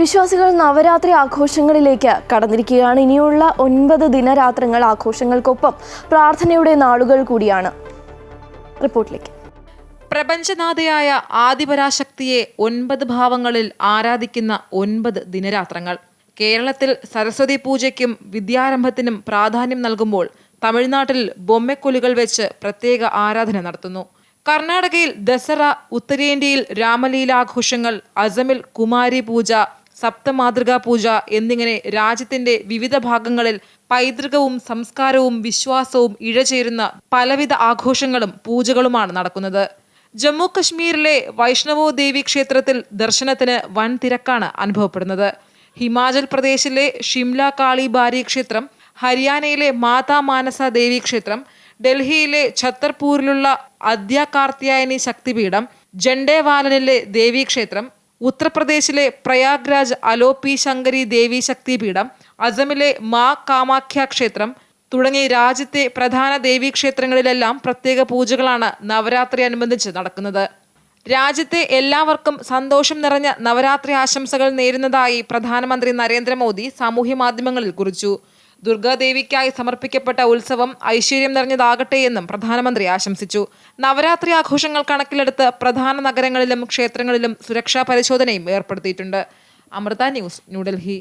വിശ്വാസികൾ നവരാത്രി ആഘോഷങ്ങളിലേക്ക് കടന്നിരിക്കുകയാണ്. ഇനിയുള്ള ഒൻപത് ദിനരാത്രങ്ങൾ ആഘോഷങ്ങൾക്കൊപ്പം പ്രാർത്ഥനയുടെ നാളുകൾ കൂടിയാണ്. റിപ്പോർട്ടിലേക്ക്. പ്രപഞ്ചനാഥയായ ആദിപരാശക്തിയെ ഒൻപത് ഭാവങ്ങളിൽ ആരാധിക്കുന്ന ഒൻപത് ദിനരാത്രങ്ങൾ. കേരളത്തിൽ സരസ്വതി പൂജയ്ക്കും വിദ്യാരംഭത്തിനും പ്രാധാന്യം നൽകുമ്പോൾ തമിഴ്നാട്ടിൽ ബൊമ്മക്കൊലുകൾ വെച്ച് പ്രത്യേക ആരാധന നടത്തുന്നു. കർണാടകയിൽ ദസറ ഉത്തരേന്ത്യയിൽ രാമലീലാഘോഷങ്ങൾ അസമിൽ കുമാരി പൂജ സപ്തമാതൃകാ പൂജ എന്നിങ്ങനെ രാജ്യത്തിന്റെ വിവിധ ഭാഗങ്ങളിൽ പൈതൃകവും സംസ്കാരവും വിശ്വാസവും ഇഴചേരുന്ന പലവിധ ആഘോഷങ്ങളും പൂജകളുമാണ് നടക്കുന്നത്. ജമ്മു കശ്മീരിലെ വൈഷ്ണവോ ദേവി ക്ഷേത്രത്തിൽ ദർശനത്തിന് വൻ തിരക്കാണ് അനുഭവപ്പെടുന്നത്. ഹിമാചൽ പ്രദേശിലെ ഷിംല കാളി ബാരി ക്ഷേത്രം ഹരിയാനയിലെ മാതാ മാനസ ദേവി ക്ഷേത്രം ഡൽഹിയിലെ ഛത്തർപൂരിലുള്ള അദ്യ കാർത്തിയായനി ശക്തിപീഠം ജണ്ടേവാലനിലെ ദേവീക്ഷേത്രം ഉത്തർപ്രദേശിലെ പ്രയാഗ്രാജ് അലോപി ശങ്കരി ദേവി ശക്തിപീഠം അസമിലെ മാ കാമാഖ്യ ക്ഷേത്രം തുടങ്ങി രാജ്യത്തെ പ്രധാന ദേവീക്ഷേത്രങ്ങളിലെല്ലാം പ്രത്യേക പൂജകളാണ് നവരാത്രി അനുബന്ധിച്ച് നടക്കുന്നത്. രാജ്യത്തെ എല്ലാവർക്കും സന്തോഷം നിറഞ്ഞ നവരാത്രി ആശംസകൾ നേരുന്നതായി പ്രധാനമന്ത്രി നരേന്ദ്രമോദി സാമൂഹ്യ മാധ്യമങ്ങളിൽ കുറിച്ചു. ദുർഗാദേവിക്കായി സമർപ്പിക്കപ്പെട്ട ഉത്സവം ഐശ്വര്യം നിറഞ്ഞതാകട്ടെ എന്നും പ്രധാനമന്ത്രി ആശംസിച്ചു. നവരാത്രി ആഘോഷങ്ങൾ കണക്കിലെടുത്ത് പ്രധാന നഗരങ്ങളിലും ക്ഷേത്രങ്ങളിലും സുരക്ഷാ പരിശോധനയും ഏർപ്പെടുത്തിയിട്ടുണ്ട്. അമൃത ന്യൂസ് ന്യൂഡൽഹി.